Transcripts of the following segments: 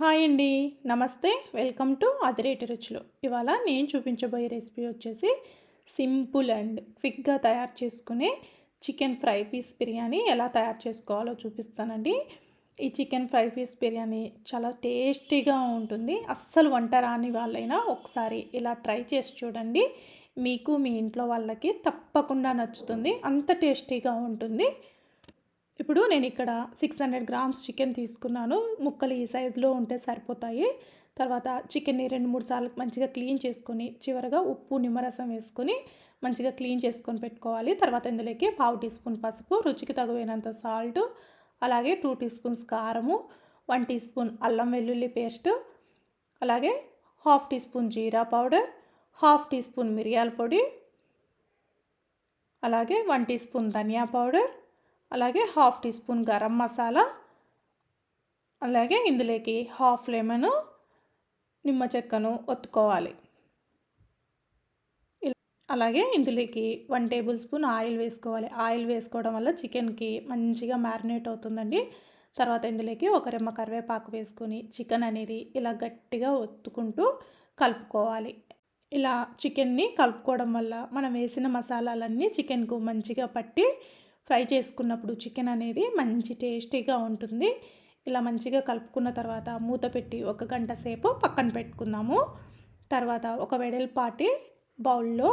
Hi అండి. నమస్తే. Welcome to అదిరేటి రుచులు. ఇవాళ నేను చూపించబోయే రెసిపీ వచ్చేసి సింపుల్ అండ్ క్విక్గా తయారు చేసుకునే చికెన్ ఫ్రై పీస్ బిర్యానీ ఎలా తయారు చేసుకోవాలో చూపిస్తానండి. ఈ చికెన్ ఫ్రై పీస్ బిర్యానీ చాలా టేస్టీగా ఉంటుంది. అస్సలు వంట రాని వాళ్ళైనా ఒకసారి ఇలా ట్రై చేసి చూడండి. మీకు మీ ఇంట్లో వాళ్ళకి తప్పకుండా నచ్చుతుంది. అంత టేస్టీగా ఉంటుంది. ఇప్పుడు నేను ఇక్కడ సిక్స్ హండ్రెడ్ గ్రామ్స్ చికెన్ తీసుకున్నాను. ముక్కలు ఈ సైజులో ఉంటే సరిపోతాయి. తర్వాత చికెన్ని రెండు మూడు సార్లు మంచిగా క్లీన్ చేసుకొని చివరగా ఉప్పు నిమ్మరసం వేసుకొని మంచిగా క్లీన్ చేసుకొని పెట్టుకోవాలి. తర్వాత ఇందులోకి పావు టీ స్పూన్ పసుపు రుచికి తగువైనంత సాల్ట్ అలాగే టూ టీ స్పూన్స్ కారము వన్ టీ స్పూన్ అల్లం వెల్లుల్లి పేస్ట్ అలాగే half teaspoon jeera powder half teaspoon మిరియాల పొడి అలాగే one teaspoon dhania powder అలాగే half teaspoon garam masala అలాగే ఇందులోకి హాఫ్ లెమను నిమ్మ చెక్కను ఒత్తుకోవాలి. అలాగే ఇందులోకి వన్ టేబుల్ స్పూన్ ఆయిల్ వేసుకోవాలి. ఆయిల్ వేసుకోవడం వల్ల చికెన్కి మంచిగా మ్యారినేట్ అవుతుందండి. తర్వాత ఇందులోకి ఒక రెమ్మ కరివేపాకు వేసుకొని చికెన్ అనేది ఇలా గట్టిగా ఒత్తుకుంటూ కలుపుకోవాలి. ఇలా చికెన్ని కలుపుకోవడం వల్ల మనం వేసిన మసాలాలన్నీ చికెన్కు మంచిగా పట్టి ఫ్రై చేసుకున్నప్పుడు చికెన్ అనేది మంచి టేస్టీగా ఉంటుంది. ఇలా మంచిగా కలుపుకున్న తర్వాత మూత పెట్టి ఒక గంట సేపు పక్కన పెట్టుకుందాము. తర్వాత ఒక వెడల్పాటి బౌల్లో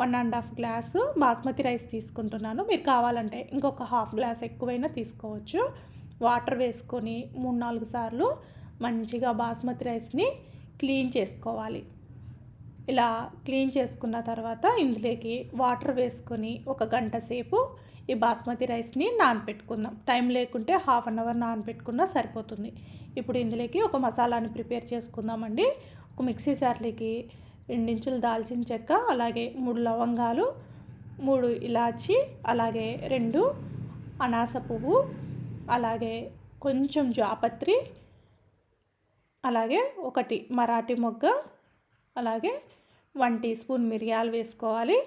one and half glass basmati rice తీసుకుంటున్నాను. మీరు కావాలంటే ఇంకొక హాఫ్ గ్లాస్ ఎక్కువైనా తీసుకోవచ్చు. వాటర్ వేసుకొని మూడు నాలుగు సార్లు మంచిగా బాస్మతి రైస్ని క్లీన్ చేసుకోవాలి. ఇలా క్లీన్ చేసుకున్న తర్వాత ఇందులోకి వాటర్ వేసుకొని ఒక గంట సేపు ఈ బాస్మతి రైస్ని నానపెట్టుకుందాం. టైం లేకుంటే హాఫ్ అన్ అవర్ నానపెట్టుకున్నా సరిపోతుంది. ఇప్పుడు ఇందులోకి ఒక మసాలాని ప్రిపేర్ చేసుకుందామండి. ఒక మిక్సీ జార్లోకి రెండించులు దాల్చిన చెక్క అలాగే మూడు లవంగాలు మూడు ఇలాచి అలాగే రెండు అనాస పువ్వు అలాగే కొంచెం జాపత్రి అలాగే ఒకటి మరాఠీ మొగ్గ అలాగే వన్ టీ స్పూన్ మిరియాలు వేసుకోవాలి.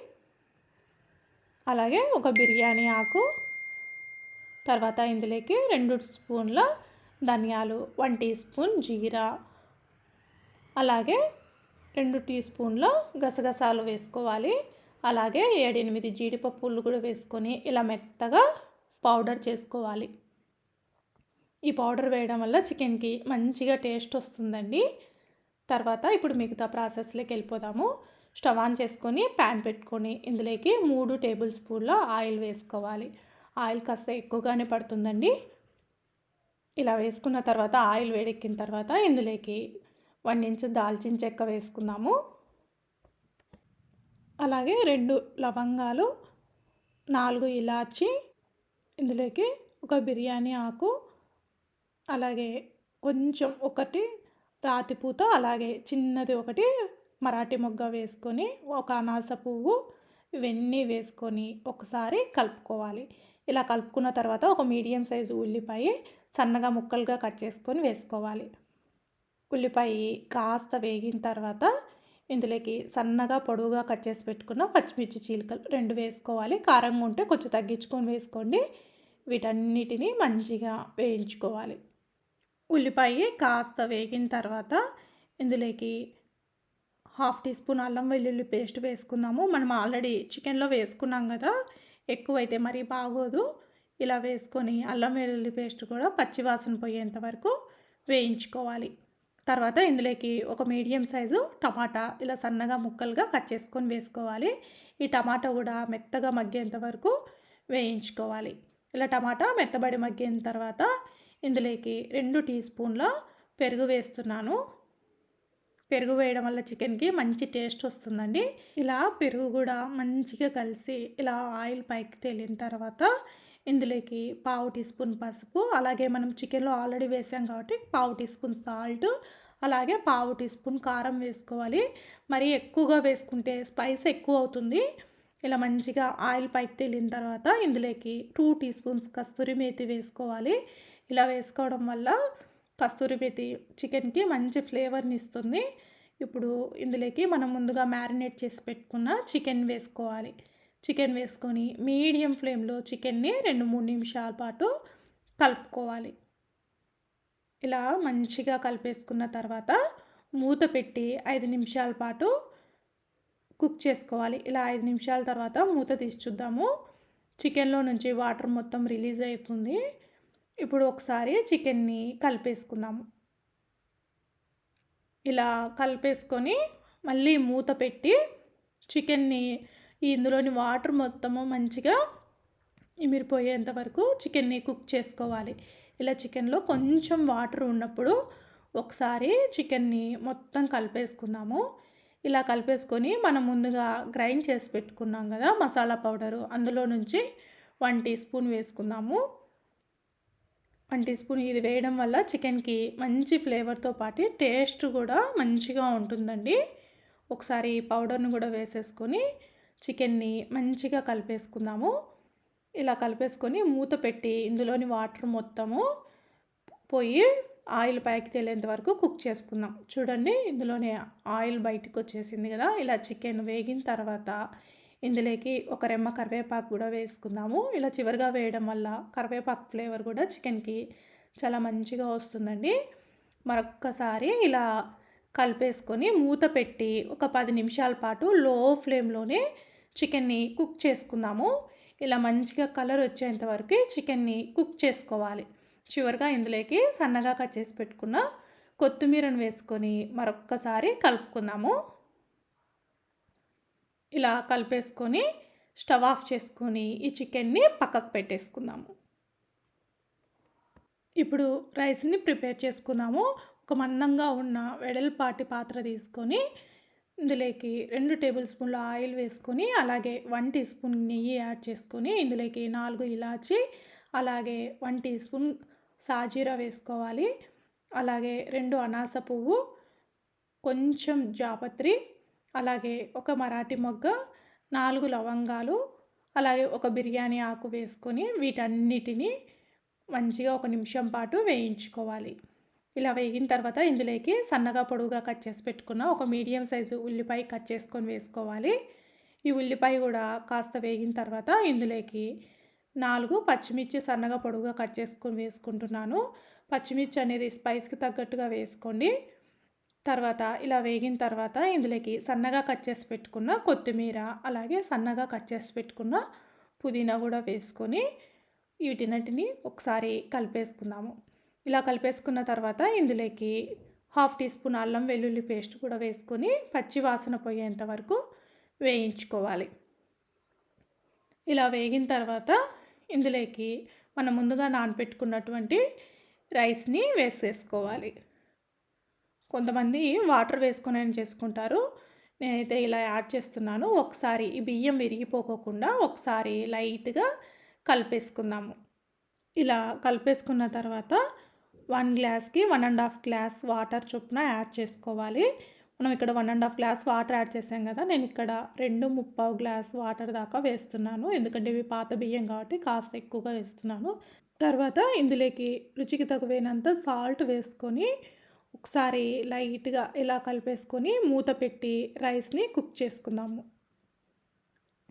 అలాగే ఒక బిర్యానీ ఆకు తర్వాత ఇందులోకి రెండు స్పూన్ల ధనియాలు వన్ టీ స్పూన్ జీరా అలాగే రెండు టీ స్పూన్ల గసగసాలు వేసుకోవాలి. అలాగే ఏడెనిమిది జీడిపప్పులు కూడా వేసుకొని ఇలా మెత్తగా పౌడర్ చేసుకోవాలి. ఈ పౌడర్ వేయడం వల్ల చికెన్కి మంచిగా టేస్ట్ వస్తుందండి. తర్వాత ఇప్పుడు మిగతా ప్రాసెస్లోకి వెళ్ళిపోదాము. స్టవ్ ఆన్ చేసుకొని ప్యాన్ పెట్టుకొని ఇందులోకి మూడు టేబుల్ స్పూన్ల ఆయిల్ వేసుకోవాలి. ఆయిల్ కాస్త ఎక్కువగానే పడుతుందండి. ఇలా వేసుకున్న తర్వాత ఆయిల్ వేడెక్కిన తర్వాత ఇందులోకి వన్ ఇంచ్ దాల్చిన చెక్క వేసుకుందాము. అలాగే రెండు లవంగాలు నాలుగు ఇలాచి ఇందులోకి ఒక బిర్యానీ ఆకు అలాగే కొంచెం ఒకటి రాతిపూత అలాగే చిన్నది ఒకటి మరాఠీ మొగ్గ వేసుకొని ఒక అనాస పువ్వు ఇవన్నీ వేసుకొని ఒకసారి కలుపుకోవాలి. ఇలా కలుపుకున్న తర్వాత ఒక మీడియం సైజు ఉల్లిపాయ సన్నగా ముక్కలుగా కట్ చేసుకొని వేసుకోవాలి. ఉల్లిపాయ కాస్త వేగిన తర్వాత ఇందులోకి సన్నగా పొడవుగా కట్ చేసి పెట్టుకున్న పచ్చిమిర్చి చీలికలు రెండు వేసుకోవాలి. కారంగా ఉంటే కొంచెం తగ్గించుకొని వేసుకోండి. వీటన్నిటిని మంచిగా వేయించుకోవాలి. ఉల్లిపాయ కాస్త వేగిన తర్వాత ఇందులోకి హాఫ్ టీ స్పూన్ అల్లం వెల్లుల్లి పేస్ట్ వేసుకుందాము. మనం ఆల్రెడీ చికెన్లో వేసుకున్నాం కదా ఎక్కువైతే మరీ బాగోదు. ఇలా వేసుకొని అల్లం వెల్లుల్లి పేస్ట్ కూడా పచ్చివాసన పోయేంత వరకు వేయించుకోవాలి. తర్వాత ఇందులోకి ఒక మీడియం సైజు టమాటా ఇలా సన్నగా ముక్కలుగా కట్ చేసుకొని వేసుకోవాలి. ఈ టమాటా కూడా మెత్తగా మగ్గేంత వరకు వేయించుకోవాలి. ఇలా టమాటా మెత్తబడి మగ్గిన తర్వాత ఇందులోకి రెండు టీ స్పూన్ల పెరుగు వేస్తున్నాను. పెరుగు వేయడం వల్ల చికెన్కి మంచి టేస్ట్ వస్తుందండి. ఇలా పెరుగు కూడా మంచిగా కలిసి ఇలా ఆయిల్ పైకి తేలిన తర్వాత ఇందులోకి పావు టీ స్పూన్ పసుపు అలాగే మనం చికెన్లో ఆల్రెడీ వేసాం కాబట్టి పావు టీ స్పూన్ సాల్ట్ అలాగే పావు టీ స్పూన్ కారం వేసుకోవాలి. మరి ఎక్కువగా వేసుకుంటే స్పైస్ ఎక్కువ అవుతుంది. ఇలా మంచిగా ఆయిల్ పైకి తేలిన తర్వాత ఇందులోకి two teaspoons kasturi methi వేసుకోవాలి. ఇలా వేసుకోవడం వల్ల కస్తూరి మెతి చికెన్కి మంచి ఫ్లేవర్ని ఇస్తుంది. ఇప్పుడు ఇందులోకి మనం ముందుగా మ్యారినేట్ చేసి పెట్టుకున్న చికెన్ వేసుకోవాలి. చికెన్ వేసుకొని మీడియం ఫ్లేమ్లో చికెన్ని రెండు మూడు నిమిషాల పాటు కలుపుకోవాలి. ఇలా మంచిగా కలిపేసుకున్న తర్వాత మూత పెట్టి ఐదు నిమిషాల పాటు కుక్ చేసుకోవాలి. ఇలా ఐదు నిమిషాల తర్వాత మూత తీసి చూద్దాము. చికెన్లో నుంచి వాటర్ మొత్తం రిలీజ్ అవుతుంది. ఇప్పుడు ఒకసారి చికెన్ని కలిపేసుకుందాము. ఇలా కలిపేసుకొని మళ్ళీ మూత పెట్టి చికెన్ని ఇందులోని వాటర్ మొత్తము మంచిగా ఇమిరిపోయేంత వరకు చికెన్ని కుక్ చేసుకోవాలి. ఇలా చికెన్లో కొంచెం వాటర్ ఉన్నప్పుడు ఒకసారి చికెన్ని మొత్తం కలిపేసుకుందాము. ఇలా కలిపేసుకొని మనం ముందుగా గ్రైండ్ చేసి పెట్టుకున్నాం కదా మసాలా పౌడరు అందులో నుంచి వన్ టీ స్పూన్ వేసుకుందాము. వన్ టీ స్పూన్ ఇది వేయడం వల్ల చికెన్కి మంచి ఫ్లేవర్తో పాటు టేస్ట్ కూడా మంచిగా ఉంటుందండి. ఒకసారి పౌడర్ను కూడా వేసేసుకొని చికెన్ని మంచిగా కలిపేసుకుందాము. ఇలా కలిపేసుకొని మూత పెట్టి ఇందులోని వాటర్ మొత్తము పోయి ఆయిల్ పైకి తేలేంత వరకు కుక్ చేసుకుందాం. చూడండి ఇందులోనే ఆయిల్ బయటకు వచ్చేసింది కదా. ఇలా చికెన్ వేగిన తర్వాత ఇందులోకి ఒక రెమ్మ కరివేపాకు కూడా వేసుకుందాము. ఇలా చివరిగా వేయడం వల్ల కరివేపాకు ఫ్లేవర్ కూడా చికెన్కి చాలా మంచిగా వస్తుందండి. మరొక్కసారి ఇలా కలిపేసుకొని మూత పెట్టి ఒక పది నిమిషాల పాటు లో ఫ్లేమ్లోనే చికెన్ని కుక్ చేసుకుందాము. ఇలా మంచిగా కలర్ వచ్చేంత వరకు చికెన్ని కుక్ చేసుకోవాలి. చివరిగా ఇందులోకి సన్నగా కట్ చేసి పెట్టుకున్న కొత్తిమీరను వేసుకొని మరొక్కసారి కలుపుకుందాము. ఇలా కలిపేసుకొని స్టవ్ ఆఫ్ చేసుకొని ఈ చికెన్ని పక్కకు పెట్టేసుకుందాము. ఇప్పుడు రైస్ని ప్రిపేర్ చేసుకుందాము. ఒక మందంగా ఉన్న వెడల్పాటి పాత్ర తీసుకొని ఇందులోకి రెండు టేబుల్ స్పూన్ల ఆయిల్ వేసుకొని అలాగే వన్ టీ స్పూన్ నెయ్యి యాడ్ చేసుకొని ఇందులోకి నాలుగు ఇలాచి అలాగే వన్ టీ స్పూన్ సాజీరా వేసుకోవాలి. అలాగే రెండు అనాస పువ్వు కొంచెం జాపత్రి అలాగే ఒక మరాఠీ మొగ్గ నాలుగు లవంగాలు అలాగే ఒక బిర్యానీ ఆకు వేసుకొని వీటన్నిటిని మంచిగా ఒక నిమిషం పాటు వేయించుకోవాలి. ఇలా వేగిన తర్వాత ఇందులోకి సన్నగా పొడుగుగా కట్ చేసి పెట్టుకున్న ఒక మీడియం సైజు ఉల్లిపాయ కట్ చేసుకొని వేసుకోవాలి. ఈ ఉల్లిపాయ కూడా కాస్త వేగిన తర్వాత ఇందులోకి నాలుగు పచ్చిమిర్చి సన్నగా పొడుగుగా కట్ చేసుకొని వేసుకుంటున్నాను. పచ్చిమిర్చి అనేది స్పైస్కి తగ్గట్టుగా వేసుకోండి. తర్వాత ఇలా వేగిన తర్వాత ఇందులోకి సన్నగా కట్ చేసి పెట్టుకున్న కొత్తిమీర అలాగే సన్నగా కట్ చేసి పెట్టుకున్న పుదీనా కూడా వేసుకొని వీటినటిని ఒకసారి కలిపేసుకుందాము. ఇలా కలిపేసుకున్న తర్వాత ఇందులోకి హాఫ్ టీ స్పూన్ అల్లం వెల్లుల్లి పేస్ట్ కూడా వేసుకొని పచ్చి వాసన పోయేంత వరకు వేయించుకోవాలి. ఇలా వేగిన తర్వాత ఇందులోకి మనం ముందుగా నానపెట్టుకున్నటువంటి రైస్ని వేసేసుకోవాలి. కొంతమంది వాటర్ వేసుకొని చేసుకుంటారు? నేనైతే ఇలా యాడ్ చేస్తున్నాను. ఒకసారి ఈ బియ్యం విరిగిపోకోకుండా ఒకసారి లైట్గా కలిపేసుకుందాము. ఇలా కలిపేసుకున్న తర్వాత వన్ గ్లాస్కి one and half glass water చొప్పున యాడ్ చేసుకోవాలి. మనం ఇక్కడ one and half glass water add చేసాం కదా నేను ఇక్కడ రెండు ముప్పావు గ్లాస్ వాటర్ దాకా వేస్తున్నాను. ఎందుకంటే ఇవి పాత బియ్యం కాబట్టి కాస్త ఎక్కువగా వేస్తున్నాను. తర్వాత ఇందులోకి రుచికి తగువైనంత సాల్ట్ వేసుకొని ఒకసారి లైట్గా ఇలా కలిపేసుకొని మూత పెట్టి రైస్ని కుక్ చేసుకుందాము.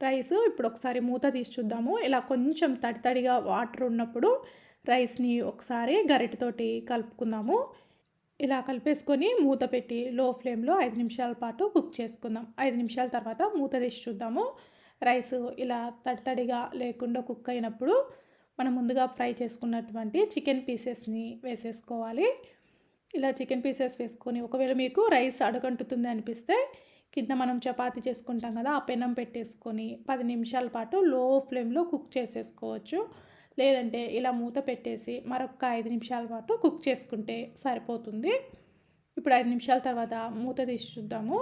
రైస్ ఇప్పుడు ఒకసారి మూత తీసి చూద్దాము. ఇలా కొంచెం తడి తడిగా వాటర్ ఉన్నప్పుడు రైస్ని ఒకసారి గరిటతోటి కలుపుకుందాము. ఇలా కలిపేసుకొని మూత పెట్టి లో ఫ్లేమ్లో ఐదు నిమిషాల పాటు కుక్ చేసుకుందాం. ఐదు నిమిషాల తర్వాత మూత తీసి చూద్దాము. రైస్ ఇలా తడితడిగా లేకుండా కుక్ అయినప్పుడు మనం ముందుగా ఫ్రై చేసుకున్నటువంటి చికెన్ పీసెస్ని వేసేసుకోవాలి. ఇలా చికెన్ పీసెస్ వేసుకొని ఒకవేళ మీకు రైస్ అడగంటుతుంది అనిపిస్తే కింద మనం చపాతి చేసుకుంటాం కదా ఆ పెనం పెట్టేసుకొని పది నిమిషాల పాటు లో ఫ్లేమ్లో కుక్ చేసేసుకోవచ్చు. లేదంటే ఇలా మూత పెట్టేసి మరొక ఐదు నిమిషాల పాటు కుక్ చేసుకుంటే సరిపోతుంది. ఇప్పుడు ఐదు నిమిషాల తర్వాత మూత తీసి చూద్దాము.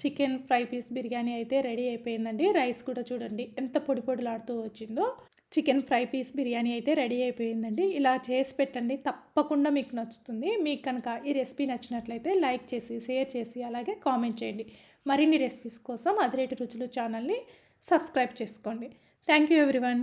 చికెన్ ఫ్రై పీస్ బిర్యానీ అయితే రెడీ అయిపోయిందండి. రైస్ కూడా చూడండి ఎంత పొడి పొడిలాడుతూ వచ్చిందో. చికెన్ ఫ్రై పీస్ బిర్యానీ అయితే రెడీ అయిపోయిందండి. ఇలా చేసి పెట్టండి తప్పకుండా మీకు నచ్చుతుంది. మీకు కనుక ఈ రెసిపీ నచ్చినట్లయితే లైక్ చేసి షేర్ చేసి అలాగే కామెంట్ చేయండి. మరిన్ని రెసిపీస్ కోసం అదిరేటి రుచులు ఛానల్ని సబ్స్క్రైబ్ చేసుకోండి. Thank you everyone.